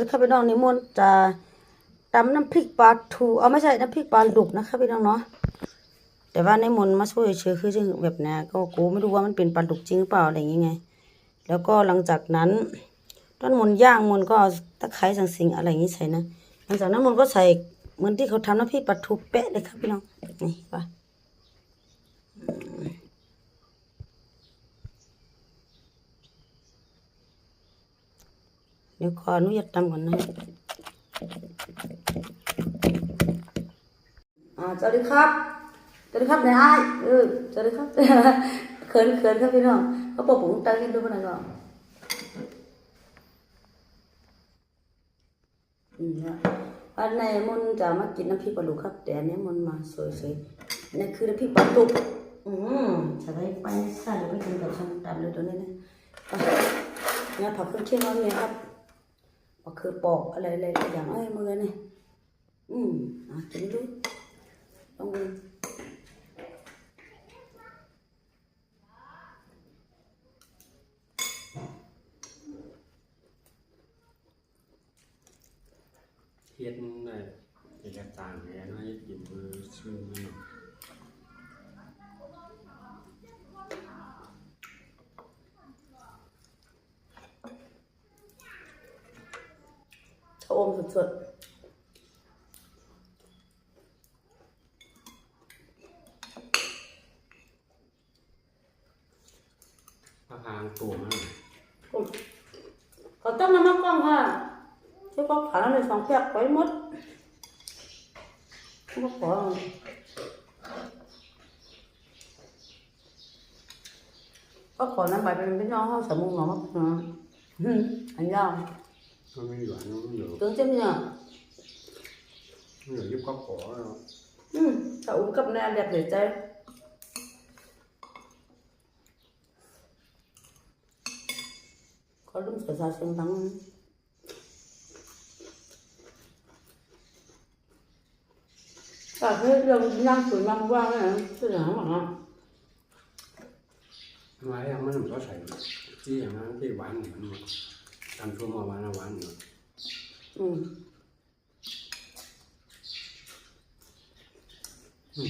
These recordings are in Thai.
จะเข้าไปน้องนิมนต์จะตำน้ำพริกปลาทูเอาไม่ใช่น้ำพริกปลาดุกนะคะพี่น้องเนาะแต่ว่าในมนต์มาช่วยเชื่อคือจึงแบบนี้ก็กูไม่รู้ว่ามันเป็นปลาดุกจริงหรือเปล่าอะไรอย่างเงี้ยแล้วก็หลังจากนั้นต้นมนต์ย่างมนต์ก็เอาตะไคร้สังสิงอะไรอย่างงี้ใส่นะหลังจากนั้นมน์ก็ใส่เหมือนที่เขาทำน้ำพริกปลาทูเป๊ะเลยครับพี่น้องนี่ป่ะ ดี๋ยวขออนุญาตทำก่อนนะอ่าสวัสดีครับสวัสดีครับนายอ้เออสวัสดีครับเขินเขินครับพี่น้องก็ปกปุ้งตังกินดูมันหน่อยก่อนอืมนะวันในมนต์จะมากินน้ำพริกปลาดุกครับ แต่อันนี้มนต์มาสวยๆนี่คือน้ำพริกปลาดุกอืมจะได้ไปใส่ไปกินกับช่างตำเลยตัวนี้นะอะเนี่ยผักเครื่องเคียงเราเนี่ยครับ ก็คือปอกอะไรอะไรอย่างไอ้มือนี่อืมอะกินดูต้องดูเทียนได้เอกสารเนี่ยน่าจะหยิบมือชื่อมันชะอม สดพระพางตัวมากๆอืมเขาต้องน้ำมันกล้องค่ะใช้ก็ขาในสองแพกไว้หมดก็ขอก็ขอน้ำใบเป็นพี่น้องเขาสมุนหมอมักนะอืมอันยาว ก็ไม่หวานไม่เหลือ tướng chém nhờ ไม่เหลือยิบก็ขอแล้ว ừ cậu uống cặp này đẹp để chơi có đúng sở ra xem thắng cả cái đường năm tuổi năm qua này tôi nói mà ทำไมยังมันก็ใส่ที่ อย่างนั้นที่หวานเหมือนตามช่วงมาหวานหวานเนาะ ừ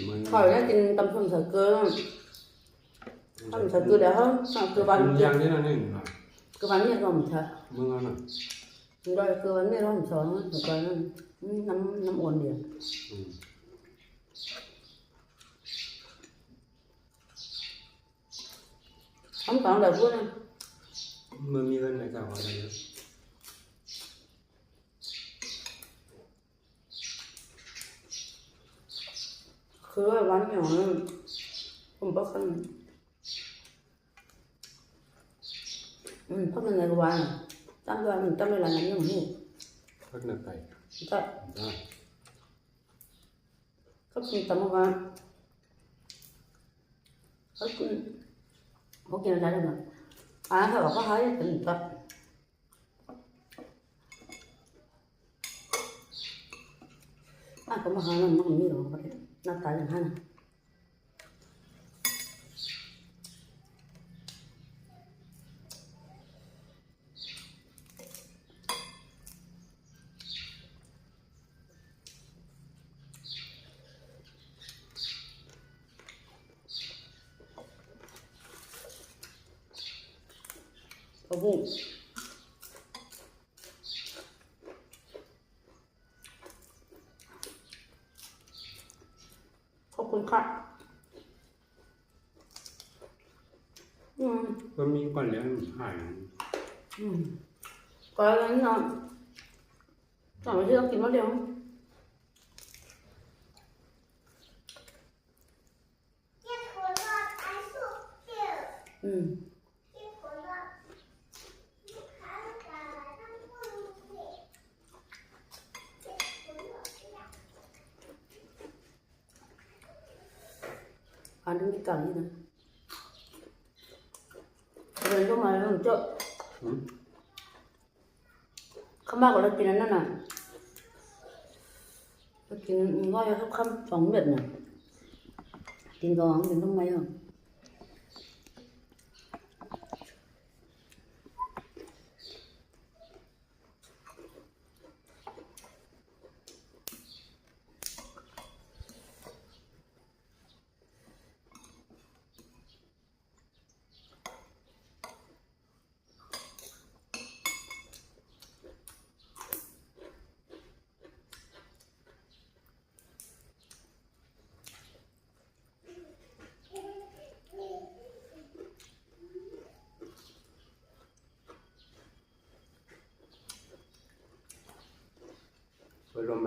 มัน khỏi ra thì tầm phần sở cơ tầm sở cơ để hơn sở cơ มัน bắn ยางที่นั่นนี่หน่อย cơ bắn nhiệt rồi thật มึงเอาหน่อย rồi cơ bắn nhiệt rồi sợ nó cơ năm năm ổn điểm อืม không còn đời vui này มึงมีเงินในกระเป๋าอะไรเยอะคือว่าวันอย่างนั้นผมก็คันอืมเพราะมันในวันตั้งวันมันตั้งเวลานั้นอย่างนี้พักหนักไก่ก็ได้ก็กินตามวันก็กินเขากินอะไรได้บ้าง อ่าเขาบอกว่าเขาจะกินกับอะก็มาห ผับุขอบคุณค่ะอืมมันมีก่อนแล้วหายอืมก่อนนั้นนอนต่อนที่เรากินมาเดียวอืม อันนี้มีไก่นะเดินเข้ามาแล้วมันเจ้าอืมเขามากกว่าเรากินอันนั้นน่ะเรากินง่อยครับคำสองเม็ดน่ะกินก่อนกินต้องไหมอะ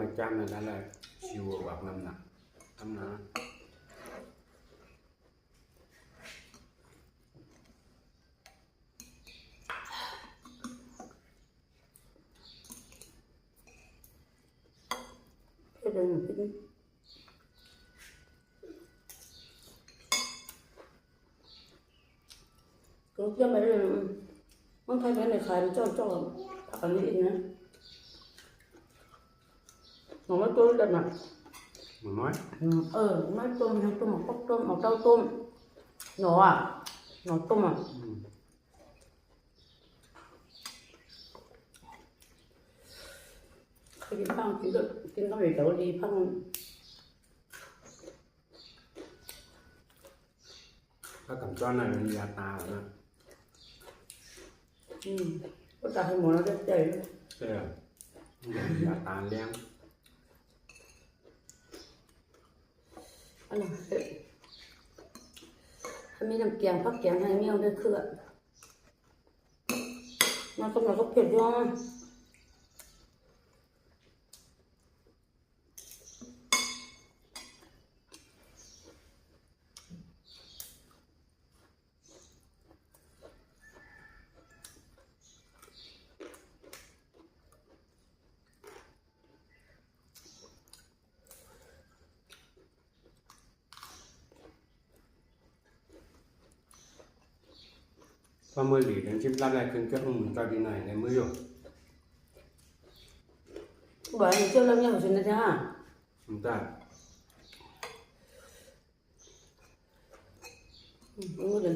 ไปรวมมาจำนั่นแหละชิวแบบน้ำหนักทำนะ เพื่อเดินขึ้นก็เชื่อไหมเลยมันใครเป็นในขายมันเจ้าเจ้าผักอันนี้เองนะหนูไม่ต้มกันนะหมูน้อยเออไม่ต้มให้ต้มหมกต้มเอาเต้าต้มหนูอะหนูต้มอะอืมเคยกินพังกินก็กินก็ไม่แต่ว่าดีพังถ้ากับจ้อนน่ะมันยาตาเหรอนะอืมก็ตาให้หมดแล้วได้ใจเลยใช่เหรอมันยาตาเลี้ยง อะไรถ้ามีน้ำแกงพักแกงให้เมี่ยวได้เครื่อมันก็มันก็เผ็ดด้วย พอมือหลีกันชิมรับอะไรขึ้นก็อืมตอนดีหน่อยในมืออยู่บอกให้เจ้าเรื่องนี้ของฉันนะจ๊ะมันได้อืมมัน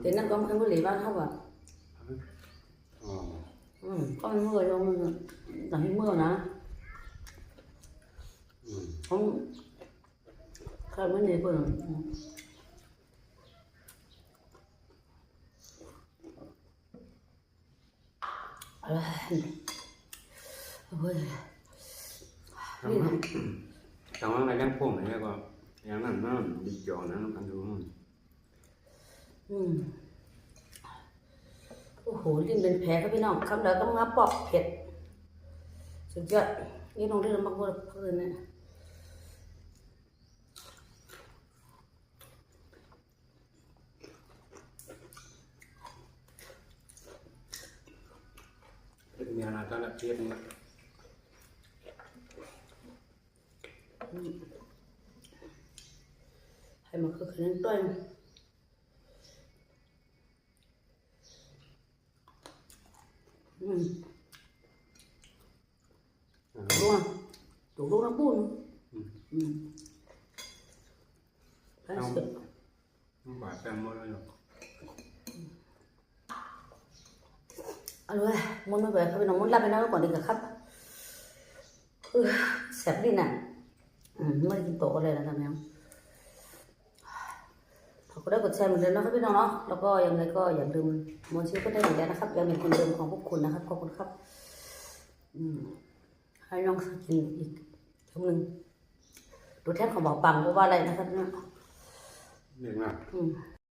เป็นเจ้าเออมันจะมันเดียวเดียวอะนี่ทำมือป้าป่วยอย่างมาไปหรอกป้าป่วยหนังทำงานเรามีมันความมากที่ละอืมอ่าเราเบิ่งกำแต่หนักกำมืออะ thì nó có một cái lý văn không ạ อ๋อ ừ, có mưa đâu mà đánh mưa nè อืม không khai vấn đề vừa ôi ทำว่าทำว่าอะไรกันพวกไหนก็อย่างนั้นนั่นดีจอนะน้ำกันดูมัน ừ. Ôi hổ linh bên phé các พี่น้องคำเดียวต้องงับปอกเผ็ด สุดยอดนี่ลงเรื่องมากเลยคืนเนี่ยมีอะไรก็ละเทียบเนี่ยให้มันคือคืนต้นอืม đúng không đủ lúc nó buồn Ừ. ừ. Đấy, Không. sự- มันบาดแปมหมดเลยหรอก à rồi muốn nói về các bạn muốn làm cái nào còn đi cả khắp ừ, xẹp đi nè ừ, mới đi tổ cái này là làm sao ขอบคุณได้กดแชร์เหมือนเดิมนะครับพี่น้องเนาะแล้วก็ยังไงก็อย่าลืมมอนชื่อก็ได้เหมือนกันนะครับยังเป็นคนเดิมของพวกคุณนะครับขอบคุณครับ อืม ให้น้องกินอีกคำหนึ่งดูแทนของบอกปังเพราะว่าอะไรนะครับเนี่ยเรียกว่าอืม